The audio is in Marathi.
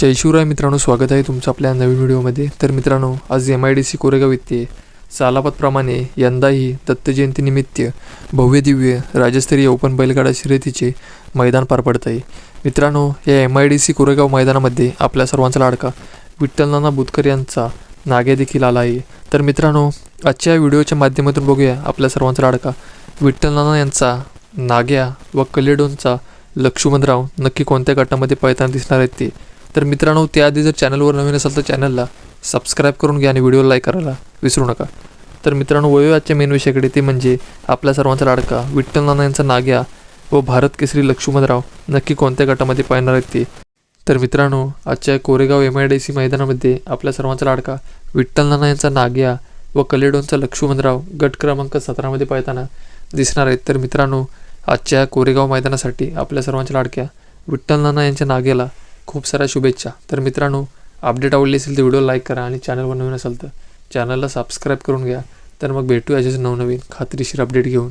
जय शिवराय मित्रांनो स्वागत आहे तुमचं आपल्या नवीन व्हिडिओमध्ये. तर मित्रांनो आज M I D C Koregaon येथे सालापतप्रमाणे यंदाही दत्त जयंतीनिमित्त भव्य दिव्य राज्यस्तरीय ओपन बैलगाडा शर्यतीचे मैदान पार पडत आहे. मित्रांनो या M I D C Koregaon मैदानामध्ये आपल्या सर्वांचा लाडका विठ्ठल नाना बुतकर यांचा नागे देखील आला आहे. तर मित्रांनो आजच्या व्हिडिओच्या माध्यमातून बघूया आपल्या सर्वांचा लाडका विठ्ठल नाना यांचा नाग्या व कलेडोनचा लक्ष्मणराव नक्की कोणत्या गटामध्ये पळताना दिसणार आहेत ते. तर मित्रांनो त्याआधी जर चॅनलवर नवीन असाल तर चॅनलला सबस्क्राईब करून घ्या आणि व्हिडिओ लाईक करायला विसरू नका. तर मित्रांनो वयो आजच्या मेन विषयाकडे ते म्हणजे आपल्या सर्वांचा लाडका विठ्ठल नाना यांचा नाग्या व भारत केसरी लक्ष्मणराव नक्की कोणत्या गटामध्ये पाहणार आहेत ते? तर मित्रांनो आजच्या Koregaon M I D C मैदानामध्ये आपल्या सर्वांचा लाडका विठ्ठल नाना यांचा नाग्या व कलेडोनचा लक्ष्मणराव गट क्रमांक सतरामध्ये पाहताना दिसणार आहेत. तर मित्रांनो आजच्या कोरेगाव मैदानासाठी आपल्या सर्वांच्या लाडक्या विठ्ठल नाना यांच्या नाग्याला खूप साऱ्या शुभेच्छा. तर मित्रांनो अपडेट आवडली असेल तर व्हिडिओ लाईक करा आणि चॅनलवर नवीन असेल तर चॅनलला सबस्क्राईब करून घ्या. तर मग भेटू असेच नवनवीन खात्रीशीर अपडेट घेऊन.